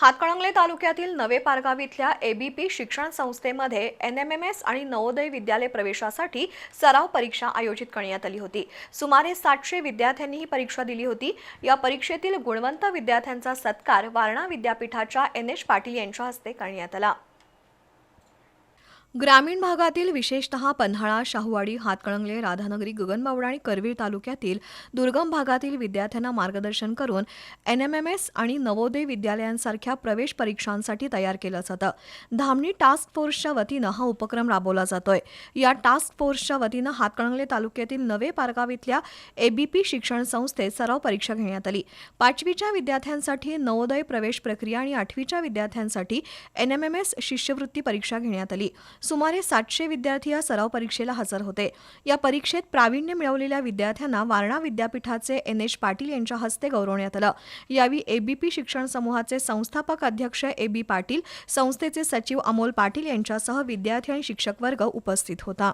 हातकणंगले तालुक्यातील नवे पारगाव इथल्या एबीपी शिक्षण संस्थेमध्ये एन एम एम एस आणि नवोदय विद्यालय प्रवेशासाठी सराव परीक्षा आयोजित करण्यात आली होती. सुमारे सातशे विद्यार्थ्यांनी ही परीक्षा दिली होती. या परीक्षेतील गुणवंत विद्यार्थ्यांचा सत्कार वारणा विद्यापीठाच्या एन एच पाटील यांच्या हस्ते करण्यात आला. ग्रामीण भागातील विशेषतः पन्हाळा शाहूवाडी हातकणंगले राधानगरी गगनबावडा आणि करवीर तालुक्यातील दुर्गम भागातील विद्यार्थ्यांना मार्गदर्शन करून एन एम एम एस आणि नवोदय विद्यालयांसारख्या प्रवेश परीक्षांसाठी तयार केलं जातं. धामणी टास्क फोर्सच्या वतीनं हा उपक्रम राबवला जातोय. या टास्क फोर्सच्या वतीनं हातकणंगले तालुक्यातील नवे पारगाव इथल्या एबीपी शिक्षण संस्थेत सराव परीक्षा घेण्यात आली. पाचवीच्या विद्यार्थ्यांसाठी नवोदय प्रवेश प्रक्रिया आणि आठवीच्या विद्यार्थ्यांसाठी एन एम एम एस शिष्यवृत्ती परीक्षा घेण्यात आली. सुमारे सातशे विद्यार्थी या सराव परीक्षेला हजर होते. या परीक्षेत प्रावीण्य मिळवलेल्या विद्यार्थ्यांना वारणा विद्यापीठाचे एन एच पाटील यांच्या हस्ते गौरवण्यात आलं. यावेळी एबीपी शिक्षण समूहाचे संस्थापक अध्यक्ष ए बी पाटील संस्थेचे सचिव अमोल पाटील यांच्यासह विद्यार्थी आणि शिक्षक वर्ग उपस्थित होता.